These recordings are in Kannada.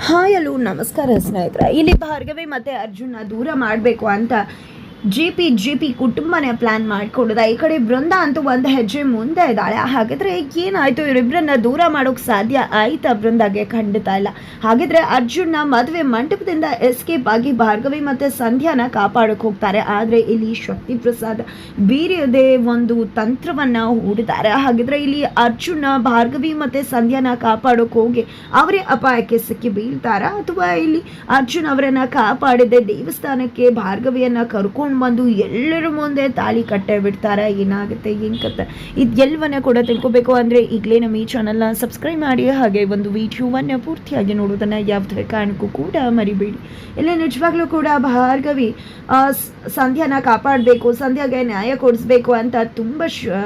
ಹಾಯ್ ಅಲ್ಲೂ ನಮಸ್ಕಾರ ಸ್ನೇಹಿತರೆ. ಇಲ್ಲಿ ಭಾರ್ಗವಿ ಮತ್ತು ಅರ್ಜುನ ದೂರ ಮಾಡಬೇಕು ಅಂತ ಜಿ ಪಿ ಜಿ ಪಿ ಕುಟುಂಬನೇ ಪ್ಲ್ಯಾನ್ ಮಾಡ್ಕೊಂಡಿದೆ ಈ ಕಡೆ ಬೃಂದ ಅಂತೂ ಒಂದು ಹೆಜ್ಜೆ ಮುಂದೆ ಇದ್ದಾಳೆ. ಹಾಗಿದ್ರೆ ಏನಾಯಿತು? ಇವರಿಬ್ಬರನ್ನ ದೂರ ಮಾಡೋಕೆ ಸಾಧ್ಯ ಆಯ್ತಾ ಬೃಂದಾಗೆ ಖಂಡಿತ ಇಲ್ಲ. ಹಾಗಿದ್ರೆ ಅರ್ಜುನ್ನ ಮದುವೆ ಮಂಟಪದಿಂದ ಎಸ್ಕೇಪ್ ಆಗಿ ಭಾರ್ಗವಿ ಮತ್ತು ಸಂಧ್ಯಾನ ಕಾಪಾಡೋಕೆ ಹೋಗ್ತಾರೆ. ಆದರೆ ಇಲ್ಲಿ ಶಕ್ತಿ ಪ್ರಸಾದ್ ಬೀರಿಯದೇ ಒಂದು ತಂತ್ರವನ್ನ ಹೂಡಿದ್ದಾರೆ. ಹಾಗಿದ್ರೆ ಇಲ್ಲಿ ಅರ್ಜುನ ಭಾರ್ಗವಿ ಮತ್ತೆ ಸಂಧ್ಯಾನ ಕಾಪಾಡೋಕೆ ಹೋಗಿ ಅವರೇ ಅಪಾಯಕ್ಕೆ ಸಿಕ್ಕಿ ಬೀಳ್ತಾರಾ? ಅಥವಾ ಇಲ್ಲಿ ಅರ್ಜುನ್ ಅವರನ್ನ ಕಾಪಾಡಿದೆ ದೇವಸ್ಥಾನಕ್ಕೆ ಭಾರ್ಗವಿಯನ್ನು ಕರ್ಕೊಂಡು ಬಂದು ಎಲ್ಲರ ಮುಂದೆ ತಾಳಿ ಕಟ್ಟೆ ಬಿಡ್ತಾರೆ. ಏನಾಗುತ್ತೆ ಏನು ಕತೆ ಎಲ್ವನ್ನೇ ಕೂಡ ತಿಳ್ಕೊಬೇಕು ಅಂದರೆ ಈಗಲೇ ನಮ್ಮ ಈ ಚಾನಲ್ನ ಸಬ್ಸ್ಕ್ರೈಬ್ ಮಾಡಿ, ಹಾಗೆ ಒಂದು ವೀಡಿಯೋವನ್ನು ಪೂರ್ತಿಯಾಗಿ ನೋಡೋದನ್ನು ಯಾವುದೇ ಕಾರಣಕ್ಕೂ ಕೂಡ ಮರಿಬೇಡಿ. ಇಲ್ಲ ನಿಜವಾಗ್ಲೂ ಕೂಡ ಭಾರ್ಗವಿ ಸಂಧ್ಯಾನ ಕಾಪಾಡಬೇಕು, ಸಂಧ್ಯಾಗೆ ನ್ಯಾಯ ಕೊಡಿಸ್ಬೇಕು ಅಂತ ತುಂಬ ಶ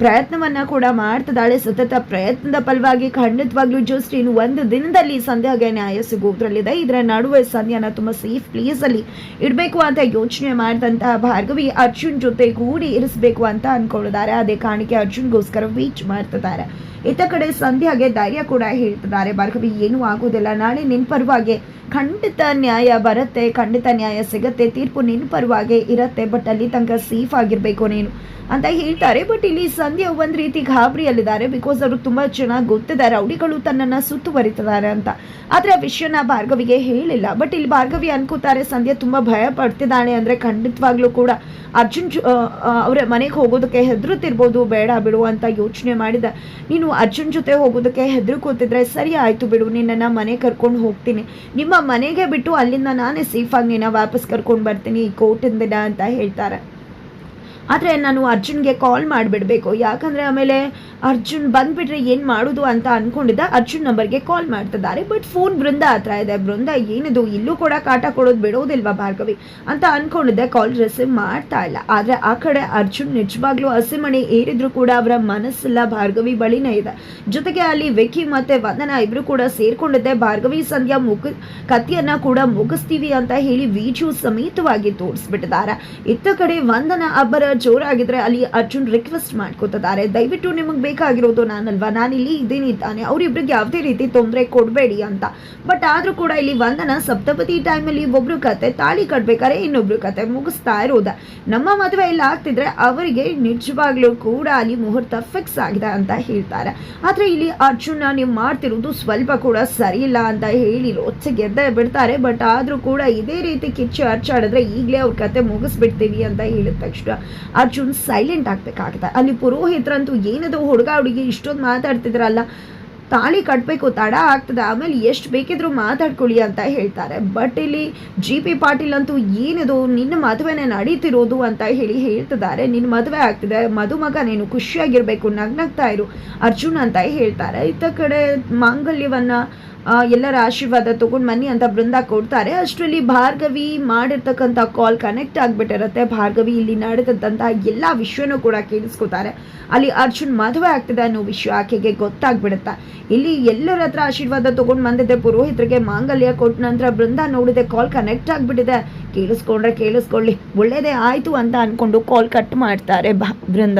ಪ್ರಯತ್ನವನ್ನ ಕೂಡ ಮಾಡ್ತಿದ್ದಾಳೆ. ಸತತ ಪ್ರಯತ್ನದ ಫಲವಾಗಿ ಖಂಡಿತವಾಗ್ಲೂ ಜೋಸ್ಟಿನ್ ಒಂದು ದಿನದಲ್ಲಿ ಸಂಧ್ಯಾಗೆ ನ್ಯಾಯ ಸಿಗೋದ್ರಲ್ಲಿದೆ ಇದರ ನಡುವೆ ಸಂಧ್ಯಾನ ತುಂಬ ಸೇಫ್ ಪ್ಲೇಸಲ್ಲಿ ಇಡಬೇಕು ಅಂತ ಯೋಚನೆ ಮಾಡಿದಂತಹ ಭಾರ್ಗವಿ ಅರ್ಜುನ್ ಜೊತೆ ಕೂಡಿ ಇರಿಸಬೇಕು ಅಂತ ಅನ್ಕೊಳ್ಳಿದ್ದಾರೆ ಅದೇ ಕಾರಣಕ್ಕೆ ಅರ್ಜುನ್ಗೋಸ್ಕರ ವೀಚ್ ಮಾಡ್ತಿದ್ದಾರೆ. ಇತ್ತ ಕಡೆ ಸಂಧ್ಯಾಗೆ ಧೈರ್ಯ ಕೂಡ ಹೇಳ್ತಿದ್ದಾರೆ. ಭಾರ್ಗವಿ, ಏನೂ ಆಗೋದಿಲ್ಲ. ನಾಳೆ ನಿನ್ ಪರವಾಗಿ ಖಂಡಿತ ನ್ಯಾಯ ಬರುತ್ತೆ, ಖಂಡಿತ ನ್ಯಾಯ ಸಿಗತ್ತೆ, ತೀರ್ಪು ನಿನ್ನ ಪರವಾಗಿ ಇರತ್ತೆ ಬಟ್ ಅಲ್ಲಿ ತನಕ ಸೇಫ್ ಆಗಿರ್ಬೇಕು ನೀನು ಅಂತ ಹೇಳ್ತಾರೆ. ಬಟ್ ಇಲ್ಲಿ ಸಂಧ್ಯಾ ಒಂದು ರೀತಿ ಗಾಬರಿಯಲ್ಲಿದ್ದಾರೆ ಬಿಕಾಸ್ ಅವರು ತುಂಬಾ ಚೆನ್ನಾಗಿ ಗೊತ್ತಿದ್ದಾರೆ, ರೌಡಿಗಳು ತನ್ನನ್ನ ಸುತ್ತುವರಿತಿದ್ದಾರೆ ಅಂತ. ಆದ್ರೆ ಆ ವಿಷಯನ ಭಾರ್ಗವಿಗೆ ಹೇಳಿಲ್ಲ. ಬಟ್ ಇಲ್ಲಿ ಭಾರ್ಗವಿ ಅನ್ಕೋತಾರೆ, ಸಂಧ್ಯಾ ತುಂಬಾ ಭಯ ಪಡ್ತಿದ್ದಾಳೆ ಅಂದ್ರೆ ಖಂಡಿತವಾಗ್ಲೂ ಕೂಡ ಅರ್ಜುನ್ ಜೊ- ಅವ್ರ ಮನೆಗೆ ಹೋಗೋದಕ್ಕೆ ಹೆದರುತ್ತಿರ್ಬೋದು ಬೇಡ ಬಿಡು ಅಂತ ಯೋಚನೆ ಮಾಡಿದ. ನೀನು ಅರ್ಜುನ್ ಜೊತೆ ಹೋಗೋದಕ್ಕೆ ಹೆದರ್ಕೋತಿದ್ರೆ ಸರಿ ಆಯಿತು ಬಿಡು, ನಿನ್ನನ್ನು ಮನೆ ಕರ್ಕೊಂಡು ಹೋಗ್ತೀನಿ. ನಿಮ್ಮ ಮನೆಗೆ ಬಿಟ್ಟು ಅಲ್ಲಿಂದ ನಾನೇ ಸೇಫಾಗಿ ನಿನ್ನ ವಾಪಸ್ ಕರ್ಕೊಂಡು ಬರ್ತೀನಿ ಈ ಕೋರ್ಟಿಂದ ಅಂತ ಹೇಳ್ತಾರೆ. ಆದರೆ ನಾನು ಅರ್ಜುನ್ಗೆ ಕಾಲ್ ಮಾಡಿಬಿಡಬೇಕು. ಯಾಕಂದರೆ ಆಮೇಲೆ ಅರ್ಜುನ್ ಬಂದುಬಿಟ್ರೆ ಏನು ಮಾಡೋದು ಅಂತ ಅಂದ್ಕೊಂಡಿದ್ದ ಅರ್ಜುನ್ ನಂಬರ್ಗೆ ಕಾಲ್ ಮಾಡ್ತಿದ್ದಾರೆ. ಬಟ್ ಫೋನ್ ಬೃಂದ ಹತ್ರ ಇದೆ. ಬೃಂದ, ಏನಿದು? ಇಲ್ಲೂ ಕೂಡ ಕಾಟ ಕೊಡೋದು ಬಿಡೋದಿಲ್ವಾ ಭಾರ್ಗವಿ? ಅಂತ ಅಂದ್ಕೊಂಡಿದ್ದೆ ಕಾಲ್ ರಿಸೀವ್ ಮಾಡ್ತಾ ಇಲ್ಲ. ಆದರೆ ಆ ಕಡೆ ಅರ್ಜುನ್ ನಿಜವಾಗ್ಲೂ ಹಸಿಮಣಿ ಏರಿದ್ರು ಕೂಡ ಅವರ ಮನಸ್ಸೆಲ್ಲ ಭಾರ್ಗವಿ ಬಳಿನೇ ಇದೆ. ಜೊತೆಗೆ ಅಲ್ಲಿ ವಿಕ್ಕಿ ಮತ್ತು ವಂದನ ಇಬ್ಬರು ಕೂಡ ಸೇರ್ಕೊಂಡಿದ್ದೆ. ಭಾರ್ಗವಿ ಸಂಧ್ಯಾ ಮುಗ ಕಥೆಯನ್ನು ಕೂಡ ಮುಗಿಸ್ತೀವಿ ಅಂತ ಹೇಳಿ ವಿಡಿಯೋ ಸಮೇತವಾಗಿ ತೋರಿಸ್ಬಿಟ್ಟಿದ್ದಾರೆ. ಇತ್ತ ಕಡೆ ವಂದನ ಅಬ್ಬರ ಜೋರಾಗಿದ್ರೆ ಅಲ್ಲಿ ಅರ್ಜುನ್ ರಿಕ್ವೆಸ್ಟ್ ಮಾಡ್ಕೋತಿದ್ದಾರೆ. ದಯವಿಟ್ಟು ನಿಮಗೆ ಬೇಕಾಗಿರೋದು ನಾನಲ್ವಾ? ಇಲ್ಲಿ ಇದ್ದೀನಿ ತಾನೆ ಅವರಿಬ್ಬರಿಗೆ ಯಾವುದೇ ರೀತಿ ತೊಂದರೆ ಕೊಡಬೇಡಿ ಅಂತ. ಬಟ್ ಆದರೂ ಕೂಡ ಇಲ್ಲಿ ವಂದನ ಸಪ್ತಪತಿ ಟೈಮಲ್ಲಿ ಒಬ್ಬರು ಕತೆ, ತಾಳಿ ಕಟ್ಬೇಕಾದ್ರೆ ಇನ್ನೊಬ್ರು ಕತೆ ಮುಗಿಸ್ತಾ ಇರೋದ. ನಮ್ಮ ಮದುವೆ ಇಲ್ಲಿ ಆಗ್ತಿದ್ರೆ ಅವರಿಗೆ ನಿಜವಾಗ್ಲೂ ಕೂಡ ಅಲ್ಲಿ ಮುಹೂರ್ತ ಫಿಕ್ಸ್ ಆಗಿದೆ ಅಂತ ಹೇಳ್ತಾರೆ. ಆದರೆ ಇಲ್ಲಿ ಅರ್ಜುನ ನೀವು ಮಾಡ್ತಿರೋದು ಸ್ವಲ್ಪ ಕೂಡ ಸರಿ ಇಲ್ಲ ಅಂತ ಹೇಳಿ ರೊಚ್ಚೆ ಗೆದ್ದೆ ಬಿಡ್ತಾರೆ. ಬಟ್ ಆದರೂ ಕೂಡ ಇದೇ ರೀತಿ ಕಿಚ್ಚು ಅರ್ಚಾಡಿದ್ರೆ ಈಗಲೇ ಅವ್ರ ಕತೆ ಮುಗಿಸ್ಬಿಡ್ತೀವಿ ಅಂತ ಹೇಳಿದ ತಕ್ಷಣ. ಅರ್ಜುನ್ ಸೈಲೆಂಟ್ ಆಗ್ಬೇಕಾಗುತ್ತೆ ಅಲ್ಲಿ ಪುರೋಹಿತರಂತೂ ಏನದು ಹುಡುಗ ಹುಡುಗಿ ಇಷ್ಟೊಂದು ಮಾತಾಡ್ತಿದ್ರಲ್ಲ, ತಾಳಿ ಕಟ್ಟಬೇಕು ತಡ ಆಗ್ತದೆ. ಆಮೇಲೆ ಎಷ್ಟು ಬೇಕಿದ್ರು ಮಾತಾಡ್ಕೊಳ್ಳಿ ಅಂತ ಹೇಳ್ತಾರೆ. ಬಟ್ ಇಲ್ಲಿ ಜಿ ಪಿ ಪಾಟೀಲ್ ಅಂತೂ ಏನಿದು, ನಿನ್ನ ಮದುವೆನೇ ನಡೀತಿರೋದು ಅಂತ ಹೇಳಿ ಹೇಳ್ತಿದ್ದಾರೆ. ನಿನ್ನ ಮದುವೆ ಆಗ್ತಿದೆ, ಮದುಮಗ ನೀನು ಖುಷಿಯಾಗಿರ್ಬೇಕು, ನಗ್ನಗ್ತಾ ಇರು, ಅರ್ಜುನ್ ಅಂತ ಹೇಳ್ತಾರೆ. ಇತ್ತ ಕಡೆ ಮಾಂಗಲ್ಯವನ್ನ ಎಲ್ಲರ ಆಶೀರ್ವಾದ ತಗೊಂಡು ಬನ್ನಿ ಅಂತ ಬೃಂದ ಕೊಡ್ತಾರೆ. ಅಷ್ಟರಲ್ಲಿ ಭಾರ್ಗವಿ ಮಾಡಿರ್ತಕ್ಕಂಥ ಕಾಲ್ ಕನೆಕ್ಟ್ ಆಗಿಬಿಟ್ಟಿರುತ್ತೆ. ಭಾರ್ಗವಿ ಇಲ್ಲಿ ನಡೆದಂತಹ ಎಲ್ಲ ವಿಷಯನೂ ಕೂಡ ಕೇಳಿಸ್ಕೊತಾರೆ. ಅಲ್ಲಿ ಅರ್ಜುನ್ ಮದುವೆ ಆಗ್ತಿದೆ ಅನ್ನೋ ವಿಷಯ ಆಕೆಗೆ ಗೊತ್ತಾಗ್ಬಿಡುತ್ತೆ. ಇಲ್ಲಿ ಎಲ್ಲರ ಹತ್ರ ಆಶೀರ್ವಾದ ತಗೊಂಡು ಬಂದಿದ್ದೆ ಪುರೋಹಿತರಿಗೆ ಮಾಂಗಲ್ಯ ಕೊಟ್ಟ ನಂತರ ಬೃಂದ ನೋಡಿದೆ ಕಾಲ್ ಕನೆಕ್ಟ್ ಆಗಿಬಿಟ್ಟಿದೆ. ಕೇಳಿಸ್ಕೊಂಡ್ರೆ ಕೇಳಿಸ್ಕೊಳ್ಳಿ. ಒಳ್ಳೇದೇ ಆಯಿತು ಅಂತ ಅನ್ಕೊಂಡು ಕಾಲ್ ಕಟ್ ಮಾಡ್ತಾರೆ ಬಾ, ಬೃಂದ.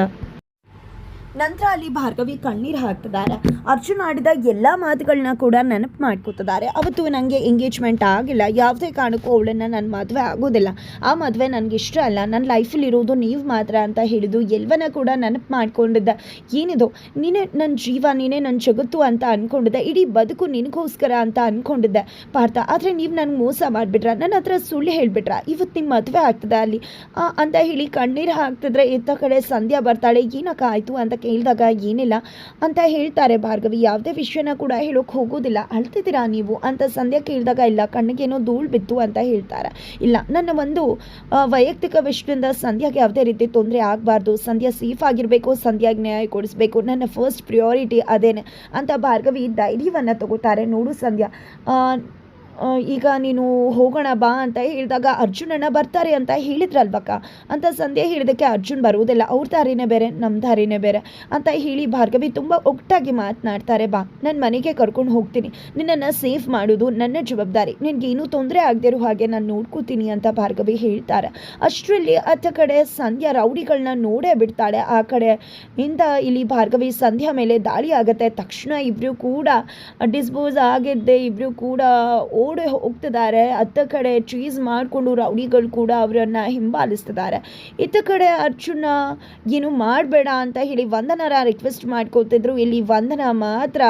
ನಂತರ ಅಲ್ಲಿ ಭಾರ್ಗವಿ ಕಣ್ಣೀರು ಹಾಕ್ತಿದ್ದಾರೆ. ಅರ್ಜುನ್ ಆಡಿದ ಎಲ್ಲ ಮಾತುಗಳನ್ನ ಕೂಡ ನೆನಪು ಮಾಡ್ಕೋತಿದ್ದಾರೆ. ಅವತ್ತು ನನಗೆ ಎಂಗೇಜ್ಮೆಂಟ್ ಆಗಿಲ್ಲ. ಯಾವುದೇ ಕಾರಣಕ್ಕೂ ಅವಳನ್ನು ನನ್ನ ಮದುವೆ ಆಗೋದಿಲ್ಲ. ಆ ಮದುವೆ ನನಗೆ ಇಷ್ಟ ಅಲ್ಲ. ನನ್ನ ಲೈಫಲ್ಲಿರೋದು ನೀವು ಮಾತ್ರ ಅಂತ ಹೇಳಿದು ಎಲ್ಲವನ್ನ ಕೂಡ ನೆನಪು ಮಾಡ್ಕೊಂಡಿದ್ದ. ಏನಿದು? ನೀನೇ ನನ್ನ ಜೀವ, ನೀನೇ ನನ್ನ ಜಗತ್ತು ಅಂತ ಅಂದ್ಕೊಂಡಿದ್ದೆ ಇಡೀ ಬದುಕು ನಿನಗೋಸ್ಕರ ಅಂತ ಅಂದ್ಕೊಂಡಿದ್ದೆ ಪಾರ್ಥ. ಆದರೆ ನೀವು ನನಗೆ ಮೋಸ ಮಾಡಿಬಿಟ್ರ. ನನ್ನ ಹತ್ರ ಸುಳ್ಳು ಹೇಳಿಬಿಟ್ರ. ಇವತ್ತು ನಿಮ್ಮ ಮದುವೆ ಆಗ್ತದೆ ಅಲ್ಲಿ. ಅಂತ ಹೇಳಿ ಕಣ್ಣೀರು ಹಾಕ್ತಿದ್ರೆ ಇತ್ತ ಕಡೆ ಸಂಧ್ಯಾ ಬರ್ತಾಳೆ. ಏನಕ್ಕ ಆಯಿತು ಅಂತ ಕೇಳಿದಾಗ ಏನಿಲ್ಲ ಅಂತ ಹೇಳ್ತಾರೆ. ಭಾರ್ಗವಿ, ಯಾವುದೇ ವಿಷಯನ ಕೂಡ ಹೇಳೋಕೆ ಹೋಗೋದಿಲ್ಲ. ಅಳ್ತಿದ್ದೀರಾ ನೀವು ಅಂತ ಸಂಧ್ಯಾ ಕೇಳಿದಾಗ, ಇಲ್ಲ, ಕಣ್ಣಿಗೇನೋ ಧೂಳು ಬಿತ್ತು ಅಂತ ಹೇಳ್ತಾರೆ. ಇಲ್ಲ, ನನ್ನ ಒಂದು ವೈಯಕ್ತಿಕ ವಿಷಯದಿಂದ ಸಂಧ್ಯಾಗೆ ಯಾವುದೇ ರೀತಿ ತೊಂದರೆ ಆಗಬಾರ್ದು. ಸಂಧ್ಯಾ ಸೇಫ್ ಆಗಿರಬೇಕು, ಸಂಧ್ಯಾಗೆ ನ್ಯಾಯ ಕೊಡಿಸ್ಬೇಕು. ನನ್ನ ಫಸ್ಟ್ ಪ್ರಿಯಾರಿಟಿ ಅದೇನೆ ಅಂತ ಭಾರ್ಗವಿ ಧೈರ್ಯವನ್ನು ತಗೋತಾರೆ. ನೋಡು ಸಂಧ್ಯಾ ಈಗ ನೀನು ಹೋಗೋಣ ಬಾ ಅಂತ ಹೇಳಿದಾಗ ಅರ್ಜುನಣ್ಣ ಬರ್ತಾರೆ ಅಂತ ಹೇಳಿದ್ರಲ್ವಕ್ಕ? ಅಂತ ಸಂಧ್ಯಾ ಹೇಳಿದಕ್ಕೆ ಅರ್ಜುನ್ ಬರುವುದಿಲ್ಲ. ಅವ್ರ ದಾರಿನೇ ಬೇರೆ ನಮ್ಮ ದಾರಿನೇ ಬೇರೆ ಅಂತ ಹೇಳಿ ಭಾರ್ಗವಿ ತುಂಬ ಒಟ್ಟಾಗಿ ಮಾತನಾಡ್ತಾರೆ, ಬಾ ನನ್ನ ಮನೆಗೆ ಕರ್ಕೊಂಡು ಹೋಗ್ತೀನಿ. ನಿನ್ನನ್ನು ಸೇಫ್ ಮಾಡೋದು ನನ್ನ ಜವಾಬ್ದಾರಿ. ನಿನಗೇನು ತೊಂದರೆ ಆಗದಿರೋ ಹಾಗೆ ನಾನು ನೋಡ್ಕೋತೀನಿ ಅಂತ ಭಾರ್ಗವಿ ಹೇಳ್ತಾರೆ. ಅಷ್ಟರಲ್ಲಿ ಅತ್ತ ಕಡೆ ಸಂಧ್ಯಾ ರೌಡಿಗಳನ್ನ ನೋಡೇ ಬಿಡ್ತಾಳೆ. ಆ ಕಡೆ ಇಂದ ಇಲ್ಲಿ ಭಾರ್ಗವಿ ಸಂಧ್ಯಾ ಮೇಲೆ ದಾಳಿ ಆಗುತ್ತೆ. ತಕ್ಷಣ ಇಬ್ಬರು ಕೂಡ ಡಿಸ್ಪೋಸ್ ಆಗಿದ್ದೆ. ಇಬ್ಬರು ಕೂಡ ಓಡಿ ಹೋಗ್ತಿದ್ದಾರೆ. ಅತ್ತ ಕಡೆ ಚೀಸ್ ಮಾಡಿಕೊಂಡು ರೌಡಿಗಳು ಕೂಡ ಅವರನ್ನು ಹಿಂಬಾಲಿಸ್ತಿದ್ದಾರೆ. ಇತ್ತ ಕಡೆ ಅರ್ಜುನ ಏನು ಮಾಡಬೇಡ ಅಂತ ಹೇಳಿ ವಂದನರ ರಿಕ್ವೆಸ್ಟ್ ಮಾಡ್ಕೋತಿದ್ರು. ಇಲ್ಲಿ ವಂದನ ಮಾತ್ರ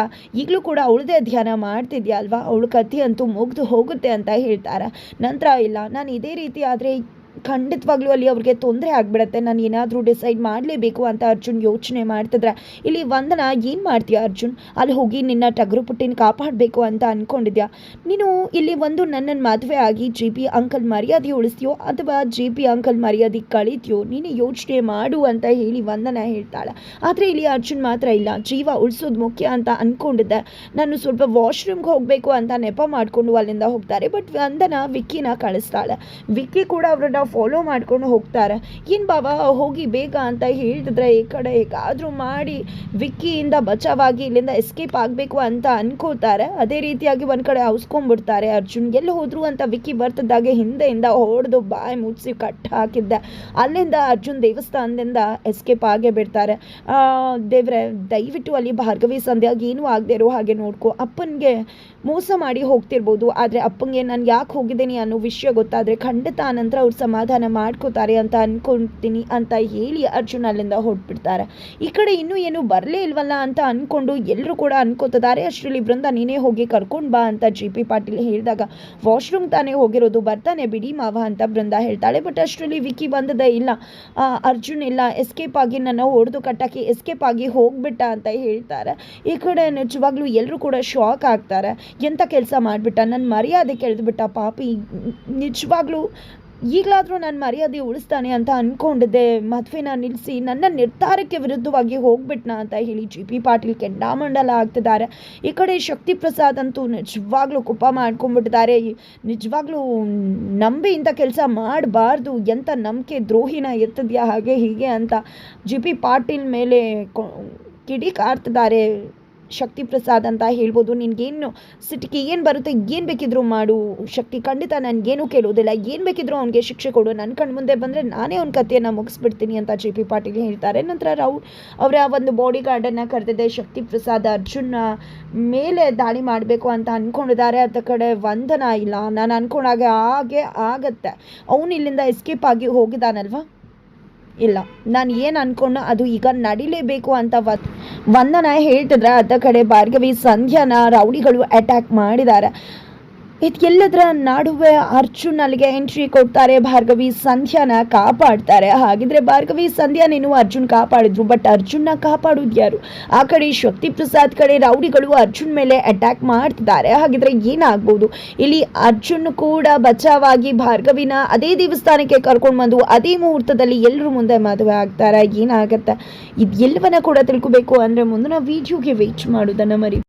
ಈಗಲೂ ಕೂಡ ಅವಳದೇ ಧ್ಯಾನ ಮಾಡ್ತಿದ್ಯಾ ಅಲ್ವಾ? ಅವಳು ಕಥೆ ಅಂತೂ ಮುಗ್ದು ಹೋಗುತ್ತೆ ಅಂತ ಹೇಳ್ತಾರೆ. ನಂತರ ಇಲ್ಲ. ನಾನು ಇದೇ ರೀತಿ ಆದರೆ ಖಂಡಿತವಾಗ್ಲೂ ಅಲ್ಲಿ ಅವ್ರಿಗೆ ತೊಂದರೆ ಆಗಿಬಿಡತ್ತೆ. ನಾನು ಏನಾದರೂ ಡಿಸೈಡ್ ಮಾಡಲೇಬೇಕು ಅಂತ ಅರ್ಜುನ್ ಯೋಚನೆ ಮಾಡ್ತಿದ್ರೆ. ಇಲ್ಲಿ ವಂದನ, ಏನು ಮಾಡ್ತೀಯ ಅರ್ಜುನ್? ಅಲ್ಲಿ ಹೋಗಿ ನಿನ್ನ ಟಗರು ಪುಟ್ಟಿನ ಕಾಪಾಡಬೇಕು ಅಂತ ಅಂದ್ಕೊಂಡಿದ್ಯಾ ನೀನು ಇಲ್ಲಿ ಒಂದು ನನ್ನನ್ನು ಮದುವೆ ಆಗಿ ಜಿ ಪಿ ಅಂಕಲ್ ಮರ್ಯಾದೆ ಉಳಿಸ್ತೀಯೋ ಅಥವಾ ಜಿ ಪಿ ಅಂಕಲ್ ಮರ್ಯಾದೆ ಕಳೀತೀಯೋ? ನೀನು ಯೋಚನೆ ಮಾಡು ಅಂತ ಹೇಳಿ ವಂದನ ಹೇಳ್ತಾಳೆ. ಆದರೆ ಇಲ್ಲಿ ಅರ್ಜುನ್ ಮಾತ್ರ ಇಲ್ಲ. ಜೀವ ಉಳಿಸೋದು ಮುಖ್ಯ ಅಂತ ಅಂದ್ಕೊಂಡಿದ್ದೆ ನಾನು ಸ್ವಲ್ಪ ವಾಶ್ರೂಮ್ಗೆ ಹೋಗಬೇಕು ಅಂತ ನೆಪ ಮಾಡಿಕೊಂಡು ಅಲ್ಲಿಂದ ಹೋಗ್ತಾರೆ. ಬಟ್ ವಂದನ, ವಿಕ್ಕಿನ ಕಳಿಸ್ತಾಳೆ. ವಿಕ್ಕಿ ಕೂಡ ಅವ್ರನ್ನ ಫಾಲೋ ಮಾಡ್ಕೊಂಡು ಹೋಗ್ತಾರೆ. ಏನು ಬಾಬಾ ಹೋಗಿ ಬೇಗ ಅಂತ ಹೇಳ್ತಿದ್ರೆ ಈ ಕಡೆ ಹೇಗಾದರೂ ಮಾಡಿ ವಿಕ್ಕಿಯಿಂದ ಬಚಾವಾಗಿ ಇಲ್ಲಿಂದ ಎಸ್ಕೇಪ್ ಆಗಬೇಕು ಅಂತ ಅನ್ಕೋತಾರೆ. ಅದೇ ರೀತಿಯಾಗಿ ಒಂದು ಕಡೆ ಹೌಸ್ಕೊಂಡ್ಬಿಡ್ತಾರೆ ಅರ್ಜುನ್ ಎಲ್ಲಿ ಹೋದ್ರು ಅಂತ ವಿಕ್ಕಿ ಬರ್ತಿದ್ದಾಗೆ ಹಿಂದೆಯಿಂದ ಹೊಡೆದು ಬಾಯಿ ಮುಚ್ಚಿ ಕಟ್ ಹಾಕಿದ್ದೆ. ಅಲ್ಲಿಂದ ಅರ್ಜುನ್ ದೇವಸ್ಥಾನದಿಂದ ಎಸ್ಕೇಪ್ ಆಗೇ ಬಿಡ್ತಾರೆ. ದೇವ್ರೆ, ದಯವಿಟ್ಟು ಅಲ್ಲಿ ಭಾರ್ಗವಿ ಸಂಧ್ಯಾಗ ಏನೂ ಆಗದೆ ಇರೋ ಹಾಗೆ ನೋಡ್ಕೊ. ಅಪ್ಪನಿಗೆ ಮೋಸ ಮಾಡಿ ಹೋಗ್ತಿರ್ಬೋದು. ಆದರೆ ಅಪ್ಪನಿಗೆ ನಾನು ಯಾಕೆ ಹೋಗಿದ್ದೀನಿ ಅನ್ನೋ ವಿಷಯ ಗೊತ್ತಾದರೆ ಖಂಡಿತ ನಂತರ ಅವ್ರು ಸಮಾಧಾನ ಮಾಡ್ಕೋತಾರೆ ಅಂತ ಅನ್ಕೊಂತೀನಿ ಅಂತ ಹೇಳಿ ಅರ್ಜುನ್ ಅಲ್ಲಿಂದ ಹೊರಟ್ಬಿಡ್ತಾರೆ. ಈ ಕಡೆ ಇನ್ನೂ ಏನು ಬರಲೇ ಇಲ್ವಲ್ಲ ಅಂತ ಅಂದ್ಕೊಂಡು ಎಲ್ಲರೂ ಕೂಡ ಅನ್ಕೋತಿದ್ದಾರೆ. ಅಷ್ಟರಲ್ಲಿ ಬೃಂದ, ನೀನೇ ಹೋಗಿ ಕರ್ಕೊಂಡು ಬಾ ಅಂತ ಜಿ ಪಿ ಪಾಟೀಲ್ ಹೇಳಿದಾಗ, ವಾಶ್ರೂಮ್ ತಾನೇ ಹೋಗಿರೋದು, ಬರ್ತಾನೆ ಬಿಡಿ ಮಾವ ಅಂತ ಬೃಂದ ಹೇಳ್ತಾಳೆ. ಬಟ್ ಅಷ್ಟರಲ್ಲಿ ವಿಕಿ ಬಂದದೇ ಇಲ್ಲ. ಅರ್ಜುನ್ ಇಲ್ಲ ಎಸ್ಕೇಪ್ ಆಗಿ ನನ್ನ ಹೊಡೆದು ಕಟ್ಟಾಕಿ ಎಸ್ಕೇಪ್ ಆಗಿ ಹೋಗ್ಬಿಟ್ಟ ಅಂತ ಹೇಳ್ತಾರೆ. ಈ ಕಡೆ ನಿಜವಾಗ್ಲೂ ಎಲ್ಲರೂ ಕೂಡ ಶಾಕ್ ಆಗ್ತಾರೆ. ಎಂಥ ಕೆಲಸ ಮಾಡಿಬಿಟ್ಟ? ನನ್ನ ಮರ್ಯಾದೆ ಕೇಳಿದ್ಬಿಟ್ಟ ಪಾಪಿ. ನಿಜವಾಗ್ಲೂ ಈಗಲಾದರೂ ನಾನು ಮರ್ಯಾದೆ ಉಳಿಸ್ತಾನೆ ಅಂತ ಅಂದ್ಕೊಂಡಿದ್ದೆ ಮದುವೆನ ನಿಲ್ಲಿಸಿ ನನ್ನ ನಿರ್ಧಾರಕ್ಕೆ ವಿರುದ್ಧವಾಗಿ ಹೋಗ್ಬಿಟ್ನ ಅಂತ ಹೇಳಿ ಜಿ ಪಿ ಪಾಟೀಲ್ ಕೆಂಡಾಮಂಡಲ ಆಗ್ತಿದ್ದಾರೆ ಈ ಕಡೆ ಶಕ್ತಿ ಪ್ರಸಾದ್ ಅಂತೂ ನಿಜವಾಗ್ಲೂ ಕುಪ ಮಾಡ್ಕೊಂಡ್ಬಿಟ್ಟಿದ್ದಾರೆ. ನಿಜವಾಗ್ಲೂ ನಂಬಿ ಇಂಥ ಕೆಲಸ ಮಾಡಬಾರ್ದು ಎಂಥ ನಂಬಿಕೆ ದ್ರೋಹಿನ ಎತ್ತಿದ್ಯಾ ಹಾಗೆ ಹೀಗೆ ಅಂತ ಜಿ ಪಿ ಪಾಟೀಲ್ ಮೇಲೆ ಕಿಡಿ ಕಿಡಿಕಾರ್ತಿದ್ದಾರೆ ಶಕ್ತಿ ಪ್ರಸಾದ್ ಅಂತ ಹೇಳ್ಬೋದು. ನಿನಗೇನು ಸಿಟ್ಟಿಗೆ ಏನು ಬರುತ್ತೆ, ಏನು ಬೇಕಿದ್ರು ಮಾಡು. ಶಕ್ತಿ ಖಂಡಿತ ನನಗೇನು ಕೇಳೋದಿಲ್ಲ. ಏನು ಬೇಕಿದ್ರು ಅವನಿಗೆ ಶಿಕ್ಷೆ ಕೊಡು. ನನ್ನ ಕಣ್ಣು ಮುಂದೆ ಬಂದರೆ ನಾನೇ ಅವ್ನ ಕಥೆಯನ್ನು ಮುಗಿಸ್ಬಿಡ್ತೀನಿ ಅಂತ ಜೆ ಪಿ ಪಾಟೀಲ್ ಹೇಳ್ತಾರೆ. ನಂತರ ರೌ ಅವರ ಒಂದು ಬಾಡಿ ಗಾರ್ಡನ್ನು ಕರೆದಿದೆ ಶಕ್ತಿ ಪ್ರಸಾದ್ ಅರ್ಜುನ ಮೇಲೆ ದಾಳಿ ಮಾಡಬೇಕು ಅಂತ ಅಂದ್ಕೊಂಡಿದ್ದಾರೆ ಅದ ಕಡೆ ವಂದನ ಇಲ್ಲ. ನಾನು ಅಂದ್ಕೊಂಡಾಗೆ ಹಾಗೆ ಆಗತ್ತೆ. ಅವನು ಇಲ್ಲಿಂದ ಎಸ್ಕೇಪ್ ಆಗಿ ಹೋಗಿದ್ದಾನಲ್ವಾ? ಇಲ್ಲ. ನಾನು ಏನು ಅನ್ಕೊಂಡು ಅದು ಈಗ ನಡಿಲೇಬೇಕು ಅಂತ ವಂದನ ಹೇಳ್ತಿದ್ರೆ ಅದ ಕಡೆ ಭಾರ್ಗವಿ. ಸಂಧ್ಯಾನ ರೌಡಿಗಳು ಅಟ್ಯಾಕ್ ಮಾಡಿದ್ದಾರೆ ಇದೆಲ್ಲದರ ನಡುವೆ ಅರ್ಜುನ್ ಅಲ್ಲಿಗೆ ಎಂಟ್ರಿ ಕೊಡ್ತಾರೆ. ಭಾರ್ಗವಿ ಸಂಧ್ಯಾನ ಕಾಪಾಡ್ತಾರೆ. ಹಾಗಿದ್ರೆ ಭಾರ್ಗವಿ ಸಂಧ್ಯಾ ನೀನು ಅರ್ಜುನ್ ಕಾಪಾಡಿದ್ರು ಬಟ್ ಅರ್ಜುನ್ನ ಕಾಪಾಡೋದು ಯಾರು? ಆ ಕಡೆ ಶಕ್ತಿ ಪ್ರಸಾದ್ ಕಡೆ ರೌಡಿಗಳು ಅರ್ಜುನ್ ಮೇಲೆ ಅಟ್ಯಾಕ್ ಮಾಡ್ತಿದ್ದಾರೆ. ಹಾಗಿದ್ರೆ ಏನಾಗ್ಬೋದು? ಇಲ್ಲಿ ಅರ್ಜುನ್ ಕೂಡ ಬಚಾವಾಗಿ ಭಾರ್ಗವಿನ ಅದೇ ದೇವಸ್ಥಾನಕ್ಕೆ ಕರ್ಕೊಂಡು ಬಂದು ಅದೇ ಮುಹೂರ್ತದಲ್ಲಿ ಎಲ್ಲರೂ ಮುಂದೆ ಮದುವೆ ಆಗ್ತಾರೆ. ಏನಾಗತ್ತೆ? ಇದು ಎಲ್ಲವನ್ನ ಕೂಡ ತಿಳ್ಕೊಬೇಕು. ಅಂದರೆ ಮುಂದಿನ ವಿಡಿಯೋಗೆ ವೇಟ್ ಮಾಡೋದನ್ನು ಮರಿ